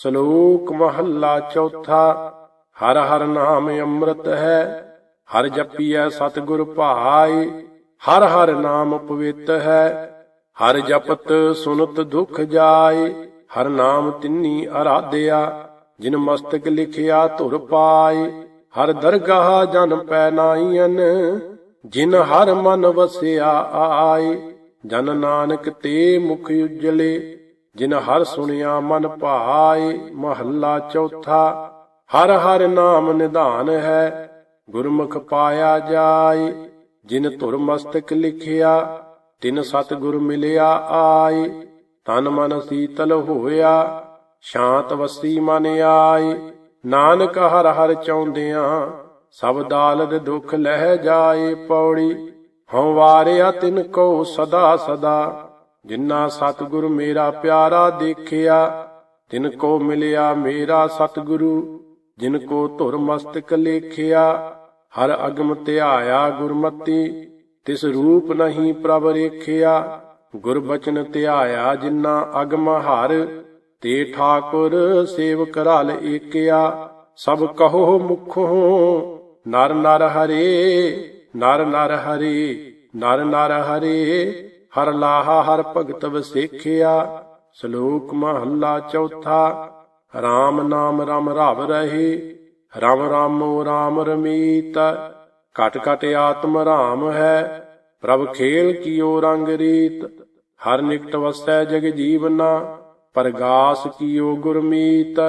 ਸ਼ਲੋਕ ਮਹੱਲਾ ਚੌਥਾ, ਹਰ ਹਰ ਨਾਮ ਅੰਮ੍ਰਿਤ ਹੈ, ਹਰ ਜਪੀਐ ਸਤਿਗੁਰ ਭਾਈ, ਹਰ ਹਰ ਨਾਮ ਪਵਿੱਤ ਹੈ, ਹਰ ਜਪਤ ਸੁਨਤ ਦੁਖ ਜਾਏ ਹਰ ਨਾਮ ਤਿੰਨੀ ਅਰਾਧਿਆ, ਜਿਨ ਮਸਤਕ ਲਿਖਿਆ ਧੁਰ ਪਾਏ ਹਰ ਦਰਗਾਹ ਜਨ ਪੈ ਨਾਈਨ ਜਿਨ ਹਰ ਮਨ ਵਸਿਆ ਆਏ ਜਨ ਨਾਨਕ ਤੇ ਮੁਖ ਉਜਲੇ ਜਿਨ ਹਰ ਸੁਣਿਆ ਮਨ ਭਾਏ ਮਹੱਲਾ ਚੌਥਾ, ਹਰ ਹਰ ਨਾਮ ਨਿਧਾਨ ਹੈ, ਗੁਰਮੁਖ ਪਾਇਆ ਜਾਏ, ਜਿਨ ਧੁਰ ਮਸਤਕ ਲਿਖਿਆ, ਤਿਨ ਸਤ ਗੁਰ ਮਿਲਿਆ ਆਏ, ਤਨ ਮਨ ਸੀਤਲ ਹੋਇਆ, ਸ਼ਾਂਤ ਵਸੀ ਮਨ ਆਏ, ਨਾਨਕ ਹਰ ਹਰ ਚਾਉਂਦਿਆਂ ਸਭ ਦਾਲਦ ਦੁਖ ਲਹਿ ਜਾਏ ਪੌੜੀ, ਹਉ ਵਾਰਿਆ ਤਿਨ ਕੋ ਸਦਾ ਸਦਾ। ਜਿਨ੍ਹਾਂ ਸਤਿਗੁਰ ਮੇਰਾ ਪਿਆਰਾ ਦੇਖਿਆ, ਤਿਨ ਕੋ ਮਿਲਿਆ ਮੇਰਾ ਸਤਿਗੁਰੂ, ਜਿਨ ਕੋ ਧੁਰ ਮਸਤਕ ਲੇਖਿਆ, ਹਰ ਅਗਮ ਧਿਆਇਆ ਗੁਰਮਤੀ, ਤਿਸ ਰੂਪ ਨਹੀਂ ਪ੍ਰਭ ਰੇਖਿਆ ਗੁਰਬਚਨ ਧਿਆਇਆ ਜਿਨ੍ਹਾਂ ਅਗਮ ਹਰ, ਤੇ ਠਾਕੁਰ ਸੇਵ ਕਰਾਲ ਏਕਿਆ, ਸਭ ਕਹੋ ਮੁਖੋ, ਨਰ ਨਰ ਹਰੇ, ਨਰ ਨਰ ਹਰੇ, ਨਰ ਨਰ ਹਰੇ ਹਰ ਲਾਹਾ ਹਰ ਭਗਤ ਵਸੇਖਿਆ ਸ਼ਲੋਕ ਮਹੱਲਾ ਚੌਥਾ RAM ਨਾਮ ਰਮ ਰਵ ਰਹੇ, ਰਮ ਰਾਮੋ RAM ਰਮੀਤ, ਘਟ ਘਟ ਆਤਮ ਰਾਮ ਹੈ, ਪ੍ਰਭ ਖੇਲ ਕੀਓ ਰੰਗ ਰੀਤ, ਹਰ ਨਿਕਟ ਵਸੈ ਜਗ ਜੀਵਨਾ, ਪਰਗਾਸ ਕੀਓ ਗੁਰਮੀਤ,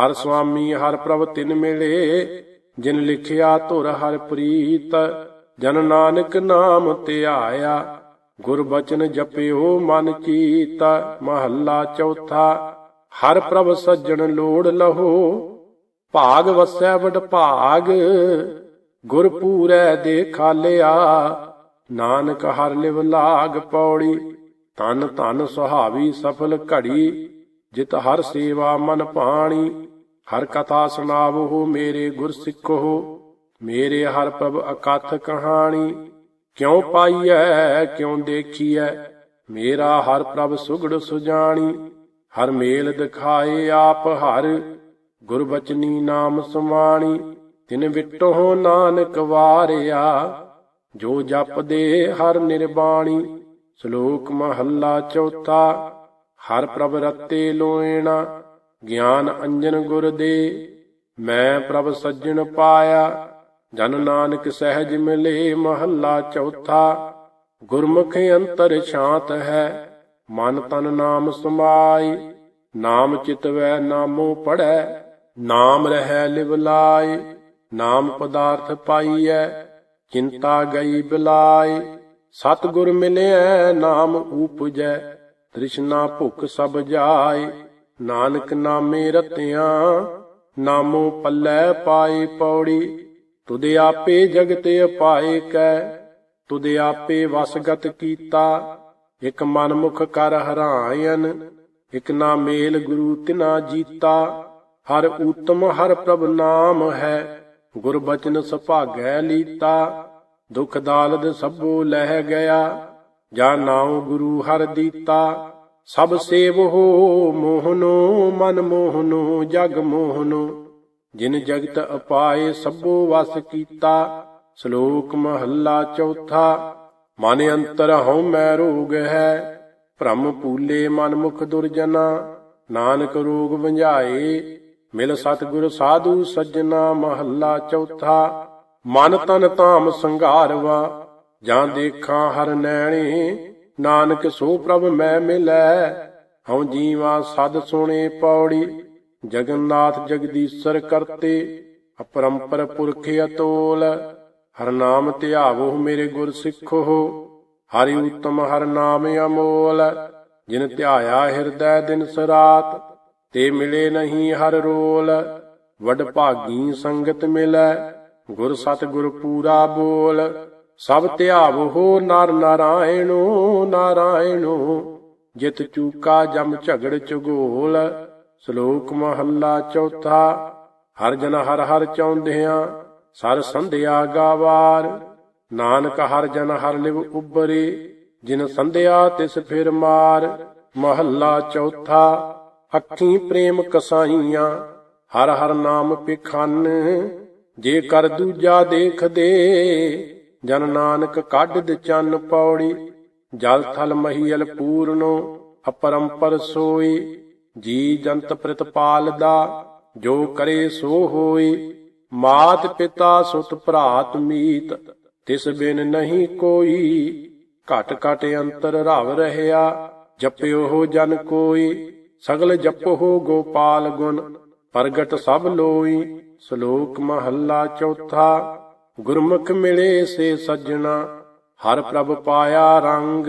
ਹਰ ਸੁਆਮੀ ਹਰ ਪ੍ਰਭ ਤਿਨ ਮਿਲੇ, ਜਿਨ ਲਿਖਿਆ ਧੁਰ ਹਰ ਪ੍ਰੀਤ, ਜਨ ਨਾਨਕ ਨਾਮ ਧਿਆਇਆ ਗੁਰਬਚਨ ਜਪਿਓ ਮਨ ਚੀਤ, ਮਹੱਲਾ ਚੌਥਾ। ਹਰ ਪ੍ਰਭ ਸੱਜਣ ਲੋੜ ਲਹੋ, ਭਾਗ ਵਸੈ ਵਡ ਭਾਗ। ਗੁਰ ਪੂਰੈ ਦੇ ਖਾਲਿਆ ਨਾਨਕ ਹਰ ਲਿਵ ਲਾਗ ਪੌੜੀ। ਤਨ ਧਨ ਸੁਹਾਵੀ ਸਫਲ ਘੜੀ, ਜਿਤ ਹਰ ਸੇਵਾ ਮਨ ਪਾਣੀ। ਹਰ ਕਥਾ ਸੁਣਾਵੋ ਮੇਰੇ ਗੁਰ ਸਿੱਖੋ ਮੇਰੇ ਹਰ ਪ੍ਰਭ ਅਕਥ ਕਹਾਣੀ। ਕਿਉ ਪਾਈਐ, ਕਿਉ ਦੇਖੀਐ? ਮੇਰਾ ਹਰ ਪ੍ਰਭ ਸੁਗੜ ਸੁਜਾਣੀ, ਹਰ ਮੇਲ ਦਿਖਾਏ ਆਪ ਹਰ। ਗੁਰਬਚਨੀ ਨਾਮ ਸਮਾਣੀ ਤਿਨ ਵਿਟੋ ਨਾਨਕ ਵਾਰਿਆ। ਜੋ ਜਪਦੇ ਹਰ ਨਿਰਬਾਣੀ, ਸ਼ਲੋਕ ਮਹੱਲਾ ਚੌਥਾ। ਹਰ ਪ੍ਰਭ ਰਤੇ ਲੋਇਣਾ, ਗਿਆਨ ਅੰਜਨ ਗੁਰ ਦੇ। ਮੈਂ ਪ੍ਰਭ ਸੱਜਣ ਪਾਇਆ ਜਨ ਨਾਨਕ ਸਹਿਜ ਮਿਲੇ ਮਹੱਲਾ ਚੌਥਾ, ਗੁਰਮੁਖ ਅੰਤਰ ਸ਼ਾਂਤ ਹੈ, ਮਨ ਤਨ ਨਾਮ ਸਮਾਈ, ਨਾਮ ਚਿਤਵੈ ਨਾਮੋ ਪੜੈ ਨਾਮ ਰਹਿ ਲਿਵ ਲਾਈ, ਨਾਮ ਪਦਾਰਥ ਪਾਈਐ, ਚਿੰਤਾ ਗਈ ਬਿਲਾਈ ਸਤ ਗੁਰ ਮਿਲਿਆ ਨਾਮ ਉਪਜੈ ਤ੍ਰਿਸ਼ਨਾ ਭੁਖ ਸਭ ਜਾਏ ਨਾਨਕ ਨਾਮੇ ਰਤਿਆਂ, ਨਾਮੋ ਪੱਲੇ ਪਾਈ ਪੌੜੀ ਤੁਦੇ ਆਪੇ ਜਗਤ ਅਪਾਏ ਕੈ ਤੁਦੇ ਆਪੇ ਵਸਗਤ ਕੀਤਾ। ਇਕ ਮਨ ਮੁਖ ਕਰ ਹਰਾਇਨ, ਇਕ ਨਾ ਮੇਲ ਗੁਰੂ ਤਿਨਾ ਜੀਤਾ। ਹਰ ਊਤਮ, ਹਰ ਪ੍ਰਭ ਨਾਮ ਹੈ, ਗੁਰ ਬਚਨ ਸੁਭਾਗੈ ਲੀਤਾ। ਦੁਖ ਦਾਲਦ ਸਭੋ ਲਹਿ ਗਿਆ, ਜਾਂ ਨਾਉ ਗੁਰੂ ਹਰ ਦੀਤਾ। ਸਭ ਸੇਵ ਹੋ ਮੋਹਨੋ, ਮਨ ਮੋਹਨੋ, ਜਗ ਮੋਹਨੋ। ਜਿਨ ਜਗਤ ਅਪਾਏ ਸਭੋ ਵਸ ਕੀਤਾ, ਸ਼ਲੋਕ ਮਹੱਲਾ ਚੌਥਾ, ਮਨ ਅੰਤਰ ਹਉ ਮੈ ਰੋਗ ਹੈ, ਭ੍ਰਮ ਪੂਲੇ ਮਨ ਮੁਖ ਦੁਰਜਨਾ, ਨਾਨਕ ਰੋਗ ਵੰਝਾਏ, ਮਿਲ ਸਤਿਗੁਰ ਸਾਧੂ ਸੱਜਣਾ ਮਹੱਲਾ ਚੌਥਾ, ਮਨ ਤਨ ਧਾਮ ਸੰਘਾਰਵਾ, ਜਾਂ ਦੇਖਾਂ ਹਰ ਨੈਣੇ, ਨਾਨਕ ਸੋ ਪ੍ਰਭ ਮੈਂ ਮਿਲੈ, ਹਉ ਜੀਵਾ ਸਦ ਸੁਣੇ ਪੌੜੀ ਜਗਨਨਾਥ ਜਗਦੀਸ਼ਰ ਕਰਤੇ, ਅਪਰੰਪਰ ਪੁਰਖ ਅਤੋਲ। ਹਰ ਨਾਮ ਧਿਆਵੋ ਮੇਰੇ ਗੁਰ ਸਿੱਖੋ, ਹਰਿ ਉਤਮ ਹਰ ਨਾਮ ਅਮੋਲ। ਜਿਨ ਧਿਆਇਆ ਹਿਰਦੈ ਦਿਨ ਸਰਾਤ, ਤੇ ਮਿਲੇ ਨਹੀਂ ਹਰ ਰੋਲ। ਵਡ ਭਾਗੀ ਸੰਗਤ ਮਿਲੈ, ਗੁਰ ਸਤ ਗੁਰ ਪੂਰਾ ਬੋਲ। ਸਭ ਧਿਆਵੋ ਨਰ ਨਾਰਾਇਣੋ ਨਾਰਾਇਣੋ, ਜਿਤ ਚੂਕਾ ਜਮ ਝਗੜ ਚਗੋਲ ਸ਼ਲੋਕ ਮਹੱਲਾ ਚੌਥਾ, ਹਰ ਜਨ ਹਰ ਹਰ ਚਾਉਂਦਿਆਂ ਸਰ ਸੰਧਿਆ ਗਾਵਾਰ। ਨਾਨਕ ਹਰ ਜਨ ਹਰ ਲਿਵ ਉਬਰੇ ਜਿਨ ਸੰਧਿਆ ਤਿਸ ਫਿਰ ਮਾਰ। ਮਹੱਲਾ ਚੌਥਾ, ਅੱਖੀ ਪ੍ਰੇਮ ਕਸਾਈਆਂ, ਹਰ ਹਰ ਨਾਮ ਪਿਖਨ। ਜੇ ਕਰ ਦੂਜਾ ਦੇਖ ਦੇ ਜਨ ਨਾਨਕ ਕੱਢ ਦੇ ਚੰਨ ਪੌੜੀ। ਜਲ ਥਲ ਮਹੀਲ ਪੂਰਨੋ, ਅਪਰੰਪਰ ਸੋਈ। ਜੀ ਜੰਤ ਪ੍ਰਿਤਪਾਲ ਦਾ, ਜੋ ਕਰੇ ਸੋ ਹੋਈ। ਮਾਤ ਪਿਤਾ ਸੁਤ ਭਰਾਤ ਮੀਤ, ਤਿਸ ਬਿਨ ਨਹੀਂ ਕੋਈ। ਘਟ ਘਟ ਅੰਤਰ ਰਵ ਰਹਿਆ, ਜਪਿਓ ਹੋ ਜਨ ਕੋਈ। ਸਗਲ ਜਪੋ ਗੋਪਾਲ ਗੁਣ, ਪ੍ਰਗਟ ਸਭ ਲੋਈ। ਸ਼ਲੋਕ ਮਹੱਲਾ ਚੌਥਾ, ਗੁਰਮੁਖ ਮਿਲੇ ਸੇ ਸੱਜਣਾ। ਹਰ ਪ੍ਰਭ ਪਾਇਆ ਰੰਗ,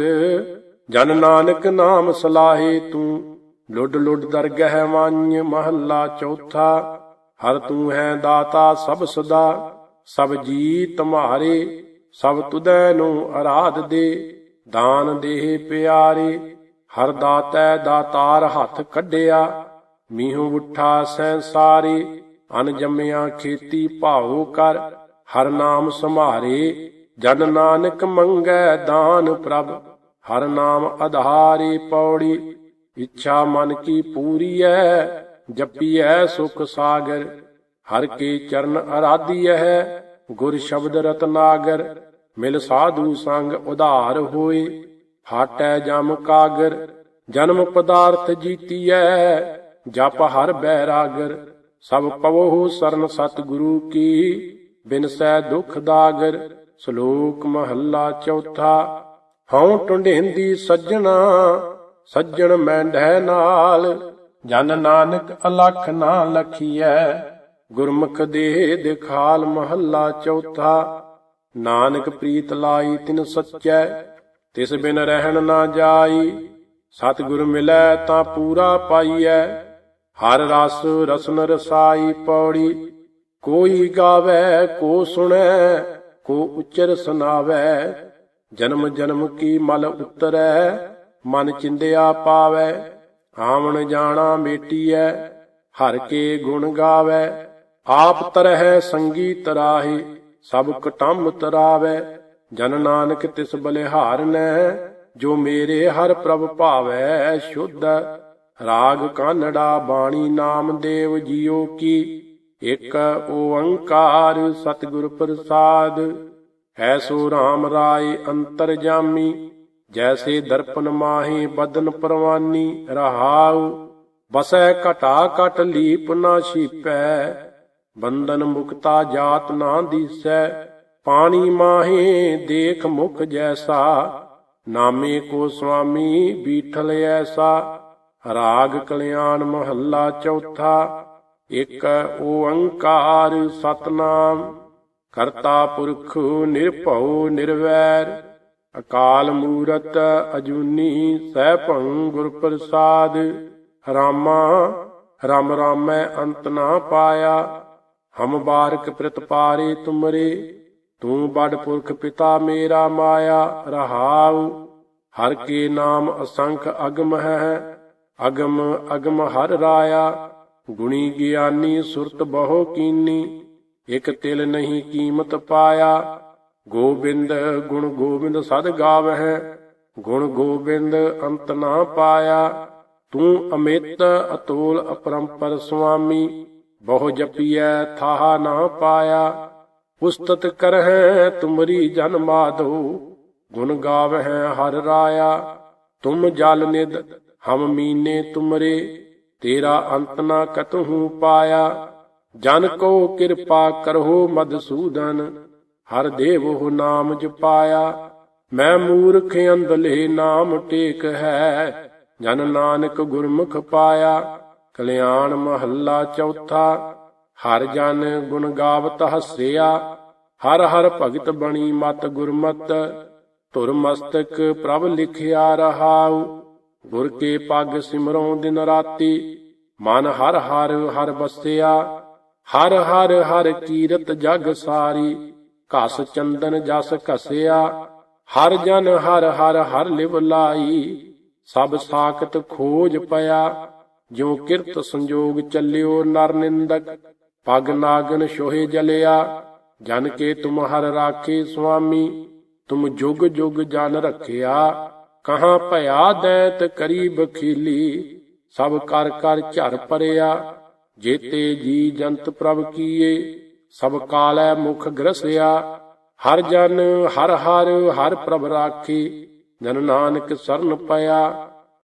ਜਨ ਨਾਨਕ ਨਾਮ ਸਲਾਹੇ ਤੂੰ। ਲੁੱਡ ਲੁੱਡ ਦਰਗਹਿ ਵਾਂਝ ਮਹੱਲਾ ਚੌਥਾ, ਹਰ ਤੂੰ ਹੈ ਦਾਤਾ ਸਭ ਸਦਾ, ਸਭ ਜੀ ਤੁਮਾਰੇ ਸਭ ਤੁਦੈ ਨੂੰ ਆਰਾਧ ਦੇ, ਦਾਨ ਦੇਹ ਪਿਆਰੇ, ਹਰ ਦਾਤੈ ਦਾਤਾਰ ਹੱਥ ਕੱਢਿਆ, ਮੀਹੂ ਉਠਾ ਸੈਂਸਾਰੇ ਅਨ ਜੰਮਿਆ ਖੇਤੀ ਭਾਉ ਕਰ, ਹਰ ਨਾਮ ਸੰਭਾਰੇ, ਜਨ ਨਾਨਕ ਮੰਗੈ ਦਾਨ ਪ੍ਰਭ, ਹਰ ਨਾਮ ਆਧਾਰੇ ਪੌੜੀ ਇੱਛਾ ਮਨ ਕੀ ਪੂਰੀ ਐ ਜਪੀਐ ਸੁਖ ਸਾਗਰ। ਹਰ ਕੇ ਚਰਨ ਅਰਾਧੀਐ, ਗੁਰ ਸ਼ਬਦ ਰਤਨਾਗਰ ਮਿਲ ਸਾਧੂ ਸੰਗ ਉਧਾਰ ਹੋਏ ਹਾਟੈ ਜਮ ਕਾਗਰ। ਜਨਮ ਪਦਾਰਥ ਜੀਤੀਐ, ਜਪ ਹਰ ਬੈਰਾਗਰ। ਸਭ ਪਵੋ ਸਰਨ ਸਤਿਗੁਰੂ ਕੀ ਬਿਨਸੈ ਦੁਖ ਦਾਗਰ। ਸ਼ਲੋਕ ਮਹੱਲਾ ਚੌਥਾ, ਹਉ ਟੁੰਡੇਂਦੀ ਸੱਜਣਾ ਸੱਜਣ ਮੈਂਢੈ ਨਾਲ, ਜਨ ਨਾਨਕ ਅਲਖ ਨਾ ਲਖੀਐ। ਗੁਰਮੁਖ ਦੇ ਦਿਖਾਲ ਮਹੱਲਾ ਚੌਥਾ, ਨਾਨਕ ਪ੍ਰੀਤ ਲਾਈ ਤਿਨ ਸੱਚੈ। ਤਿਸ ਬਿਨ ਰਹਿਣ ਨਾ ਜਾਈ, ਸਤਿਗੁਰ ਮਿਲੈ ਤਾਂ ਪੂਰਾ ਪਾਈਐ। ਹਰ ਰਸ ਰਸਨ ਰਸਾਈ ਪੌੜੀ, ਕੋਈ ਗਾਵੇ, ਕੋ ਸੁਣੈ, ਕੋ ਉਚਰ ਸੁਨਾਵੇ ਜਨਮ ਜਨਮ ਕੀ ਮਲ ਉਤਰੈ ਮਨ ਚਿੰਦਿਆ ਪਾਵੈ, ਆਵਣ ਜਾਣਾ ਮੇਟੀਐ, ਹਰ ਕੇ ਗੁਣ ਗਾਵੈ। ਆਪ ਤਰਹਿ ਸੰਗੀ ਤਰਾਹੀ ਸਭ ਕਟੰਮ ਤਰਾਵੈ। ਜਨ ਨਾਨਕ ਤਿਸ ਬਲਿਹਾਰਨੈ ਜੋ ਮੇਰੇ ਹਰ ਪ੍ਰਭ ਭਾਵੈ ਸ਼ੁੱਧ। ਰਾਗ ਕਾਨੜਾ ਬਾਣੀ ਨਾਮ ਦੇਵ ਜੀਓ ਕੀ, ਇਕ ਓੰਕਾਰ ਸਤਿਗੁਰ ਪ੍ਰਸਾਦ। ਐਸੋ RAM ਰਾਏ ਅੰਤਰਜਾਮੀ ਜੈਸੇ ਦਰਪਨ ਮਾਹੀ ਬਦਨ ਪਰਵਾਨੀ ਰਹਾਉ, ਬਸੈ ਘਟਾ ਘਟ ਲੀਪ ਨਾ ਛੀਪੈ, ਬੰਧਨ ਮੁਕਤਾ ਜਾਤ ਨਾ ਦੀਸੈ, ਪਾਣੀ ਮਾਹੇ ਦੇਖ ਮੁਖ ਜੈਸਾ, ਨਾਮੇ ਕੋ ਸੁਆਮੀ ਬੀਠਲ ਐਸਾ, ਰਾਗ ਕਲਿਆਣ ਮਹੱਲਾ ਚੌਥਾ, ਇਕ ਓੰਕਾਰ ਸਤਨਾਮ, ਕਰਤਾ ਪੁਰਖ ਨਿਰਭਉ ਨਿਰਵੈਰ ਅਕਾਲ ਮੂਰਤ ਅਜੂਨੀ ਸੈਭੰ ਗੁਰ ਪ੍ਰਸਾਦ। ਰਾਮਾ, ਰਾਮ ਰਾਮੈ ਅੰਤ ਨਾ ਪਾਇਆ। ਹਮ ਬਾਰਕ ਪ੍ਰਤਪਾਰੇ ਤੁਮਰੇ, ਤੂੰ ਬੜ ਪੁਰਖ ਪਿਤਾ ਮੇਰਾ ਮਾਇਆ। ਰਹਾਉ, ਹਰ ਕੇ ਨਾਮ ਅਸੰਖ ਅਗਮ ਹੈ। ਅਗਮ ਅਗਮ ਹਰ ਰਾਇਆ। ਗੁਣੀ ਗਿਆਨੀ ਸੁਰਤ ਬਹੁ ਕੀਨੀ, ਇਕ ਤਿਲ ਨਹੀਂ ਕੀਮਤ ਪਾਇਆ। ਗੋਬਿੰਦ, ਗੁਣ ਗੋਬਿੰਦ ਸਦ ਗਾਵਹਿ, ਗੁਣ ਗੋਬਿੰਦ ਅੰਤ ਨਾ ਪਾਇਆ। ਤੂੰ ਅਮਿਤ ਅਤੋਲ ਅਪਰੰਪਰ ਸੁਆਮੀ, ਬਹੁ ਜਪੀਐ ਥਾਹ ਨਾ ਪਾਇਆ। ਉਸਤਤ ਕਰਹਿ ਤੁਮਰੀ ਜਨ ਮਾਧੋ, ਗੁਣ ਗਾਵਹਿ ਹਰ ਰਾਇਆ। ਤੁਮ ਜਲ ਨਿਦ ਹਮ ਮੀਨੇ ਤੁਮਰੇ, ਤੇਰਾ ਅੰਤ ਨਾ ਕਤਹੂ ਪਾਇਆ। ਜਨ ਕੋ ਕਿਰਪਾ ਕਰਹੁ ਮਦਸੂਦਨ ਹਰ ਦੇਵੋ ਨਾਮ ਜਪਾਇਆ। ਮੈਂ ਮੂਰਖ ਅੰਦਲੇ ਨਾਮ ਟੇਕ ਹੈ। ਜਨ ਨਾਨਕ ਗੁਰਮੁਖ ਪਾਇਆ। ਕਲਿਆਣ ਮਹੱਲਾ ਚੌਥਾ। ਹਰ ਜਨ ਗੁਣ ਗਾਵਤ ਹੱਸਿਆ। ਹਰ ਹਰ ਭਗਤ ਬਣੀ ਮਤ ਗੁਰਮਤ। ਧੁਰ ਮਸਤਕ ਪ੍ਰਭ ਲਿਖਿਆ ਰਹਾਉ। ਗੁਰ ਕੇ ਪਗ ਸਿਮਰੋਂ ਦਿਨ ਰਾਤੀ। ਮਨ ਹਰ ਹਰ ਹਰ ਬਸਿਆ ਹਰ ਹਰ ਹਰ ਕੀਰਤ ਜਗ ਸਾਰੀ। ਘਸ ਚੰਦਨ ਜਸ ਘਸਿਆ, ਹਰ ਜਨ ਹਰ ਹਰ ਹਰ ਲਿਵ ਲਾਈ, ਸਭ ਸਾਖਤ ਖੋਜ ਪਿਆ, ਜਿਉ ਕਿਰਤ ਸੰਜੋਗ ਚੱਲਿਓ ਨਰ ਨਿੰਦਕ, ਪਗ ਨਾਗਨ ਸ਼ੋਹੇ ਜਲਿਆ, ਜਨ ਕੇ ਤੁਮ ਹਰ ਰਾਖੇ ਸੁਆਮੀ, ਤੁਮ ਜੁਗ ਜੁਗ ਜਨ ਰੱਖਿਆ, ਕਹਾਂ ਭਇਆ ਦੈਤ ਕਰੀ ਬਖੀਲੀ ਸਭ ਕਰ ਕਰ ਝਰ ਪਰਿਆ, ਜੇਤੇ ਜੀ ਜੰਤ ਪ੍ਰਭ ਕੀਏ ਸਭ ਕਾਲੈ ਮੁਖ ਗ੍ਰਸਿਆ ਹਰ ਜਨ, ਹਰ ਹਰ ਹਰ ਪ੍ਰਭ ਰਾਖੀ, ਜਨ ਨਾਨਕ ਸਰਨ ਪਿਆ